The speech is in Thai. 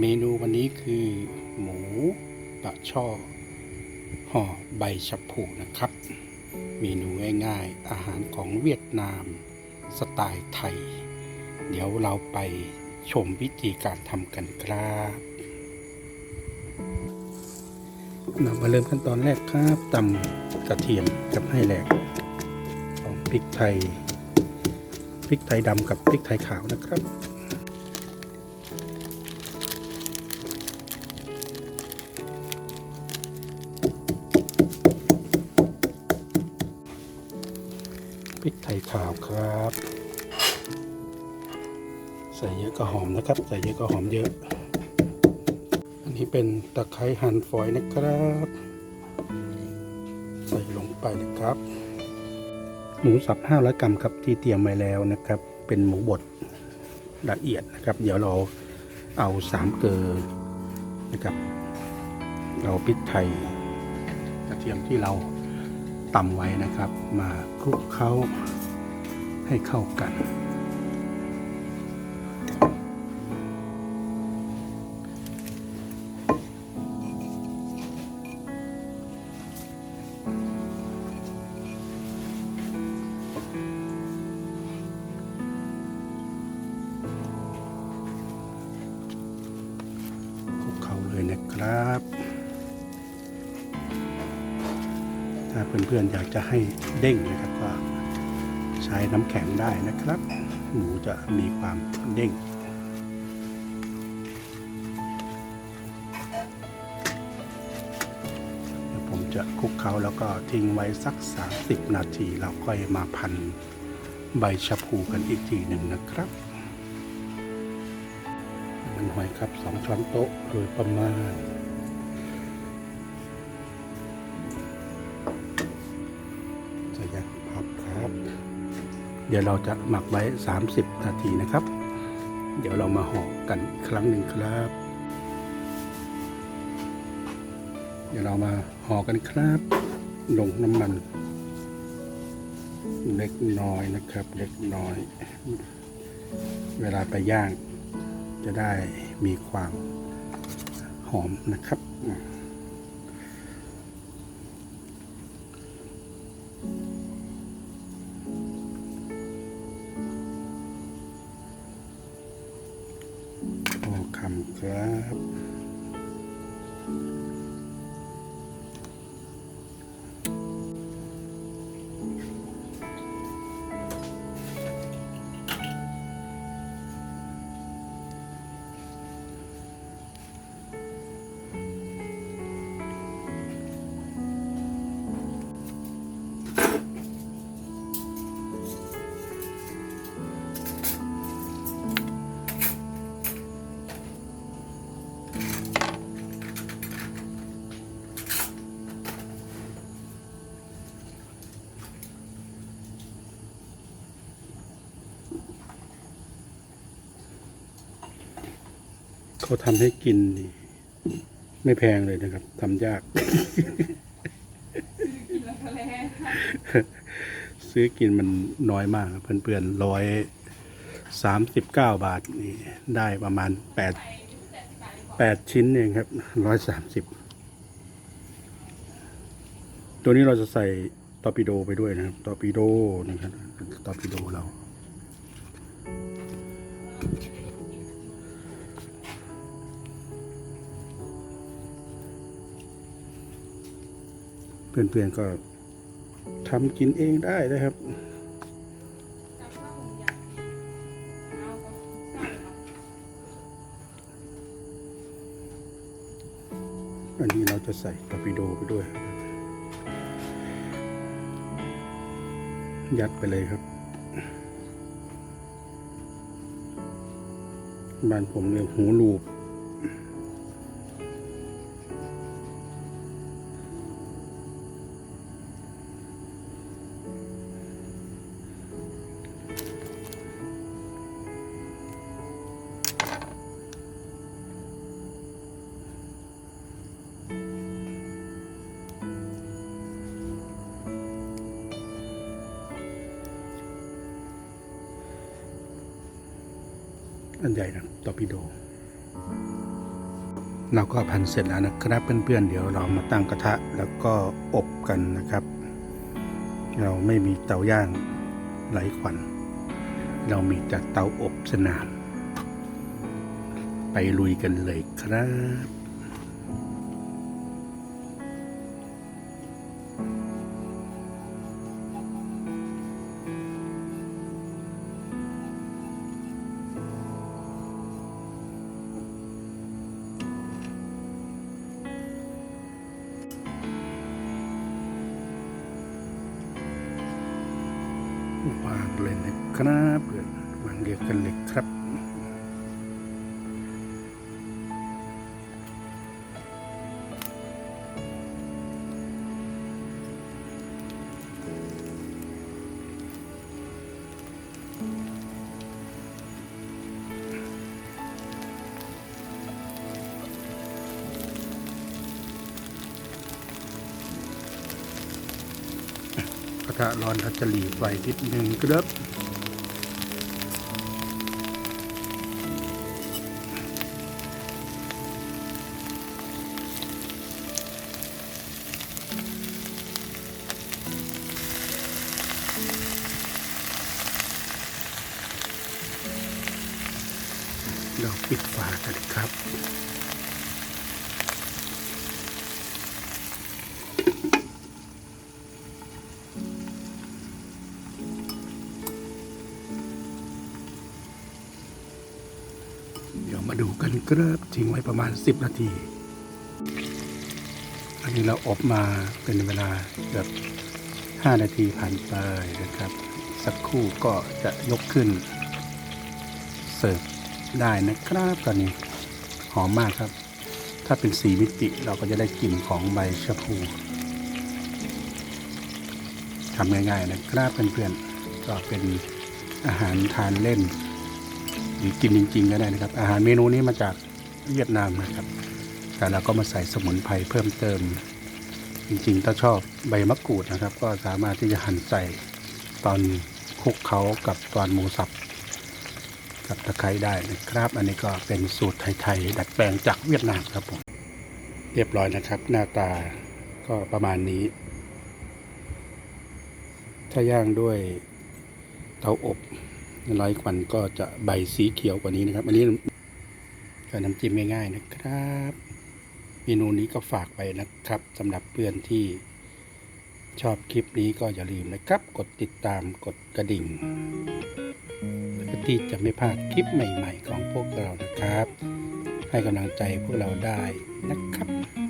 เมนูวันนี้คือหมูปะช่อห่อใบชะพูนะครับ เมนูง่ายๆ อาหารของเวียดนามสไตล์ไทย เดี๋ยวเราไปชมวิธีการทำกันครับเรามาเริ่มขั้นตอนแรกครับตำกระเทียมกับให้แหลกของพริกไทยพริกไทยดำกับพริกไทยขาวนะครับาวครับ ใส่เยอะก็หอมนะครับ ใส่เยอะก็หอมเยอะ อันนี้เป็นตะไคร้หั่นฝอยนะครับ ใส่ลงไปนะครับ หมูสับ500กรัมครับที่เตรียมไว้แล้วนะครับ เป็นหมูบดละเอียดนะครับ เดี๋ยวเราเอาสามเกลือนะครับเราพริกไทยกระเทียมที่เราตำไว้นะครับ มาคลุกเคล้า ให้เข้ากันคลุกเขาเลยนะครับ ถ้าเพื่อนๆอยากจะให้เด้งนะครับก็ ใช้น้ำแข็งได้นะครับ หมูจะมีความเด้งเดี๋ยวผมจะคลุกเคล้าแล้วก็ทิ้งไว้สัก 30 นาทีเราค่อยมาพันใบชะพูกันอีกทีหนึ่งนะครับมันหอยครับสองช้อนโต๊ะโดยประมาณ เดี๋ยวเราจะหมักไว้ 30 นาทีนะครับ เดี๋ยวเรามาห่อกันครั้งหนึ่งครับ เดี๋ยวเรามาห่อกันครับลงน้ำมัน เล็กน้อยนะครับ เล็กน้อย เวลาไปย่างจะได้มีความหอมนะครับ คำครับ เขาทำให้กินนี่ ไม่แพงเลยนะครับทำยาก ซื้อกินมันน้อยมากเพื่อนๆร้อยสามสิบเก้าบาทนี่ได้ประมาณแปดแปดชิ้นเองครับร้อยสามสิบตัวนี้เราจะใส่ตอร์ปิโดไปด้วยนะครับตอร์ปิโดนะครับตอร์ปิโดเรา เพื่อนๆก็ทำกินเองได้นะครับอันนี้เราจะใส่ตอร์ปิโดไปด้วย ยัดไปเลยครับ บ้านผมเรียกหูลูบ อันใหญ่นะตอร์ปิโด เราก็พันเสร็จแล้วนะครับเพื่อนๆเดี๋ยวเรามาตั้งกระทะแล้วก็อบกันนะครับ เราไม่มีเตาย่างไหลควัน เรามีแต่เตาอบสนาม ไปลุยกันเลยครับ วางเลยนะครับเพื่อนวางเรียวกันเลยครับ ระร้อนทัดจะหลีไฟนิดนึงครับเราปิดฝากันครับ มาดูกันครับทิ้งไว้ประมาณ 10 นาที อันนี้เราอบมาเป็นเวลาเกือบ5นาทีผ่านไปนะครับ สักครู่ก็จะยกขึ้น เสิร์ฟได้นะครับตอนนี้หอมมากครับ ถ้าเป็นสีมิติเราก็จะได้กลิ่นของใบชะพูทำง่ายๆนะครับเพื่อนๆก็เป็นอาหารทานเล่น กินจริง ๆ ก็ได้นะครับ อาหารเมนูนี้มาจากเวียดนามนะครับ แต่เราก็มาใส่สมุนไพรเพิ่มเติม จริงๆ ถ้าชอบใบมะกรูดนะครับ ก็สามารถที่จะหั่นใส่ตอนคลุกเขากับตอนหมูสับกับตะไคร้ได้นะครับ อันนี้ก็เป็นสูตรไทยๆดัดแปลงจากเวียดนามครับผมเรียบร้อยนะครับ หน้าตาก็ประมาณนี้ ถ้าย่างด้วยเตาอบ ไร้ควันก็จะใบสีเขียวกว่านี้นะครับ อันนี้ก็น้ำจิ้มง่ายๆนะครับ เมนูนี้ก็ฝากไปนะครับสำหรับเพื่อนที่ชอบคลิปนี้ก็อย่าลืมนะครับ กดติดตามกดกระดิ่งเพื่อที่จะไม่พลาดคลิปใหม่ ๆ ของพวกเรานะครับ ให้กำลังใจพวกเราได้นะครับ